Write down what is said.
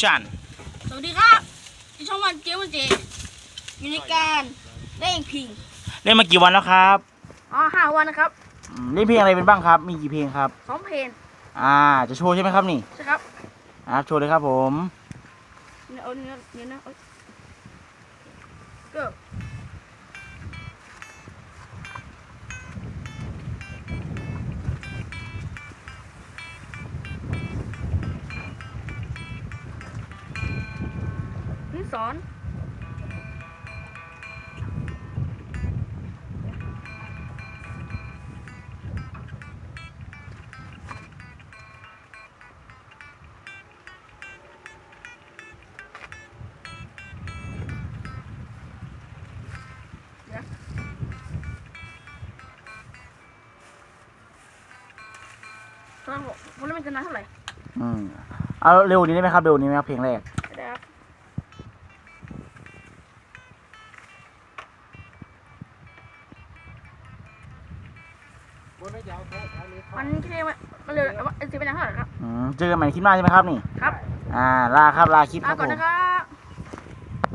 ชันสวัสดีครับที่ช่องวันเจ้าวันเจอยู่ในการเล่นพิงเล่นมากี่วันแล้วครับอ๋อห้าวันนะครับอืมเล่นเพลงอะไรเป็นบ้างครับ มีกี่เพลงครับ สองเพลงอ่า จะโชว์ใช่ไหมครับนี่ใช่ครับอ่าโชว์เลยครับผมเดี๋ยวเอาเนื้อเดี๋ยวนะเอาก็ สอนตอนผมผมเล่นมันจะนานเท่าไหร่อืมเอาเร็วกว่านี้ได้ไหมครับเร็วกว่านี้ไหมครับเพลงแรก มันแค่ว่ามันเร็วว่าจะเป็นนานเท่าไหร่ครับอืมเจอกันใหม่คลิปหน้าใช่ไหมครับนี่ ครับ อ่า ลาครับ ลาคลิปคลารับก่ผอนม นะครับ